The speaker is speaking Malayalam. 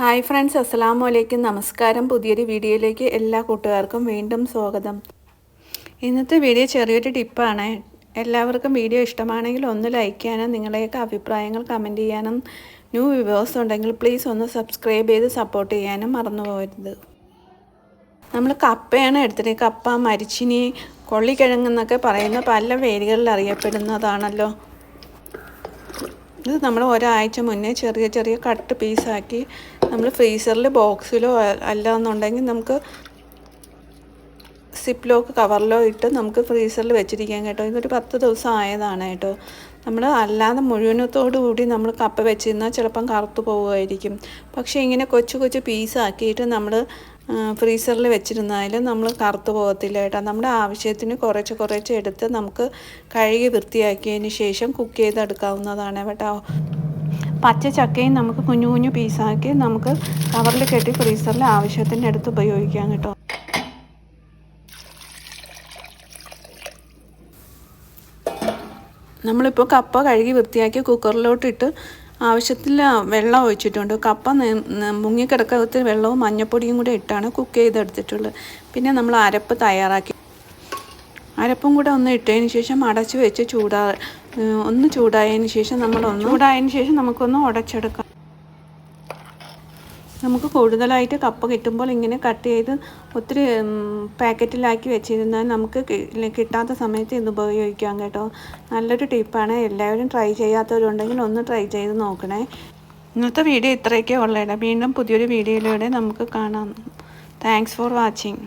ഹായ് ഫ്രണ്ട്സ് അസ്സലാമു അലൈക്കും നമസ്കാരം. പുതിയൊരു വീഡിയോയിലേക്ക് എല്ലാ കൂട്ടുകാർക്കും വീണ്ടും സ്വാഗതം. ഇന്നത്തെ വീഡിയോ ചെറിയൊരു ടിപ്പാണ്. എല്ലാവർക്കും വീഡിയോ ഇഷ്ടമാണെങ്കിൽ ഒന്ന് ലൈക്ക് ചെയ്യാനും നിങ്ങളുടെയൊക്കെ അഭിപ്രായങ്ങൾ കമന്റ് ചെയ്യാനും ന്യൂ വ്യൂവേഴ്സ് ഉണ്ടെങ്കിൽ പ്ലീസ് ഒന്ന് സബ്സ്ക്രൈബ് ചെയ്ത് സപ്പോർട്ട് ചെയ്യാനും മറന്നു പോകരുത്. നമ്മൾ കപ്പയാണ് എടുത്തിട്ട് കപ്പ മരിച്ചിനി കൊള്ളിക്കിഴങ്ങെന്നൊക്കെ പറയുന്ന പല വേരുകളിൽ അറിയപ്പെടുന്നതാണല്ലോ. ഇത് നമ്മൾ ഒരാഴ്ച മുന്നേ ചെറിയ ചെറിയ കട്ട് പീസാക്കി നമ്മൾ ഫ്രീസറിൽ ബോക്സിലോ അല്ല എന്നുണ്ടെങ്കിൽ നമുക്ക് സിപ്പ് ലോക്ക് കവറിലോ ഇട്ട് നമുക്ക് ഫ്രീസറിൽ വെച്ചിരിക്കാം കേട്ടോ. ഇതൊരു പത്ത് ദിവസം ആയതാണ് കേട്ടോ. നമ്മൾ അല്ലാതെ മുഴുവനത്തോടു കൂടി നമ്മൾ കപ്പ വെച്ചിരുന്നാൽ ചിലപ്പം കറുത്തു പോവുമായിരിക്കും. പക്ഷേ ഇങ്ങനെ കൊച്ചു കൊച്ചു പീസാക്കിയിട്ട് നമ്മൾ ഫ്രീസറിൽ വെച്ചിരുന്നാലും നമ്മൾ കറുത്തു പോകത്തില്ല കേട്ടോ. നമ്മുടെ ആവശ്യത്തിന് കുറച്ച് കുറച്ച് എടുത്ത് നമുക്ക് കഴുകി വൃത്തിയാക്കിയതിന് ശേഷം കുക്ക് ചെയ്തെടുക്കാവുന്നതാണ് കേട്ടോ. പച്ച ചക്കയും നമുക്ക് കുഞ്ഞു കുഞ്ഞു പീസാക്കി നമുക്ക് കവറിൽ കെട്ടി ഫ്രീസറിൽ ആവശ്യത്തിന്റെ അടുത്ത് ഉപയോഗിക്കാം കേട്ടോ. നമ്മളിപ്പോൾ കപ്പ കഴുകി വൃത്തിയാക്കി കുക്കറിലോട്ടിട്ട് ആവശ്യത്തിൽ വെള്ളം ഒഴിച്ചിട്ടുണ്ട്. കപ്പ മുങ്ങിക്കിടക്കത്തിൽ വെള്ളവും മഞ്ഞപ്പൊടിയും കൂടെ ഇട്ടാണ് കുക്ക് ചെയ്തെടുത്തിട്ടുള്ളത്. പിന്നെ നമ്മൾ അരപ്പ് തയ്യാറാക്കി. അരപ്പും കൂടെ ഒന്ന് ഇട്ടതിന് ശേഷം അടച്ചു വെച്ച് ചൂടാ ഒന്ന് ചൂടായതിന് ശേഷം നമ്മളൊന്ന് ചൂടായതിന് ശേഷം നമുക്കൊന്ന് ഉടച്ചെടുക്കാം. നമുക്ക് കൂടുതലായിട്ട് കപ്പ കിട്ടുമ്പോൾ ഇങ്ങനെ കട്ട് ചെയ്ത് ഒത്തിരി പാക്കറ്റിലാക്കി വെച്ചിരുന്നാൽ നമുക്ക് കിട്ടാത്ത സമയത്ത് ഇത് ഉപയോഗിക്കാം കേട്ടോ. നല്ലൊരു ടിപ്പാണ്. എല്ലാവരും ട്രൈ ചെയ്യാത്തവരുണ്ടെങ്കിൽ ഒന്ന് ട്രൈ ചെയ്ത് നോക്കണേ. ഇന്നത്തെ വീഡിയോ ഇത്രയൊക്കെ ഉള്ളതാണ് വീണ്ടും പുതിയൊരു വീഡിയോയിലൂടെ നമുക്ക് കാണാം. Thanks for watching